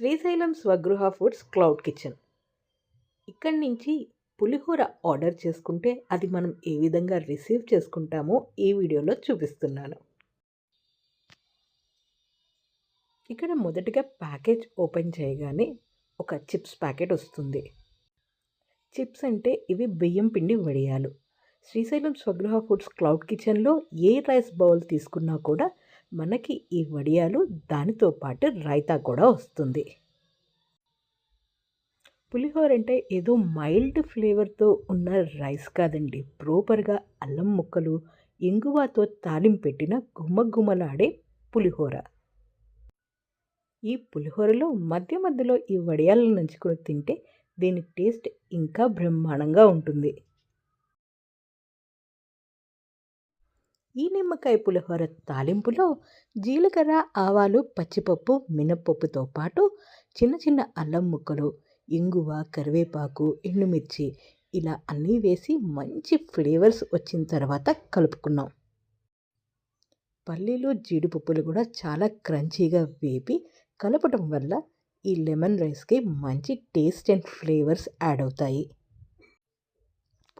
Srisailam Swagruha foods cloud kitchen. ఇక్కడి నుంచి పులిహోర order చేసుకుంటే అది మనం ఏ విధంగా రిసీవ్ చేసుకుంటామో ఈ వీడియోలో చూపిస్తున్నాను. ఇక్కడ మొదటిగా ప్యాకేజ్ ఓపెన్ చేయగానే ఒక చిప్స్ ప్యాకెట్ వస్తుంది. చిప్స్ అంటే ఇవి బియ్యం పిండి వడియాలు. శ్రీశైలం స్వగృహ ఫుడ్స్ క్లౌడ్ కిచెన్లో ఏ రైస్ బౌల్ తీసుకున్నా కూడా మనకి ఈ వడియాలు దానితో పాటు రైతా కూడా వస్తుంది. పులిహోర అంటే ఏదో మైల్డ్ ఫ్లేవర్తో ఉన్న రైస్ కాదండి. ప్రోపర్గా అల్లం ముక్కలు ఇంగువతో తాలింపు పెట్టిన గుమ్మగుమ్మలాడే పులిహోర. ఈ పులిహోరలో మధ్య మధ్యలో ఈ వడియాలను నంచుకొని తింటే దీని టేస్ట్ ఇంకా బ్రహ్మాండంగా ఉంటుంది. ఈ నిమ్మకాయ పులిహోర తాలింపులో జీలకర్ర ఆవాలు పచ్చిపప్పు మినప్పప్పుతో పాటు చిన్న చిన్న అల్లం ముక్కలు ఇంగువ కరివేపాకు ఎండుమిర్చి ఇలా అన్నీ వేసి మంచి ఫ్లేవర్స్ వచ్చిన తర్వాత కలుపుకున్నాం. పల్లీలు జీడిపప్పులు కూడా చాలా క్రంచీగా వేపి కలపటం వల్ల ఈ లెమన్ రైస్కి మంచి టేస్ట్ అండ్ ఫ్లేవర్స్ యాడ్ అవుతాయి.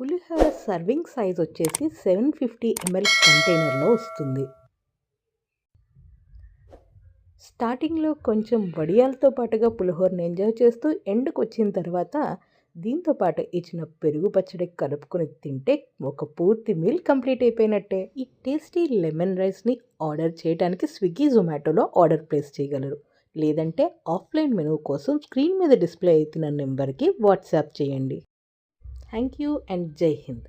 పులిహోర సర్వింగ్ సైజ్ వచ్చేసి సెవెన్ ఫిఫ్టీ ఎంఎల్ కంటైనర్లో వస్తుంది. స్టార్టింగ్లో కొంచెం వడియాలతో పాటుగా పులిహోరని ఎంజాయ్ చేస్తూ ఎండకు వచ్చిన తర్వాత దీంతో పాటు ఇచ్చిన పెరుగు పచ్చడి కలుపుకొని తింటే ఒక పూర్తి మీల్ కంప్లీట్ అయిపోయినట్టే. ఈ టేస్టీ లెమన్ రైస్ని ఆర్డర్ చేయడానికి స్విగ్గీ జొమాటోలో ఆర్డర్ ప్లేస్ చేయగలరు. లేదంటే ఆఫ్లైన్ మెనూ కోసం స్క్రీన్ మీద డిస్ప్లే అవుతున్న నెంబర్కి వాట్సాప్ చేయండి. Thank you and Jai Hind.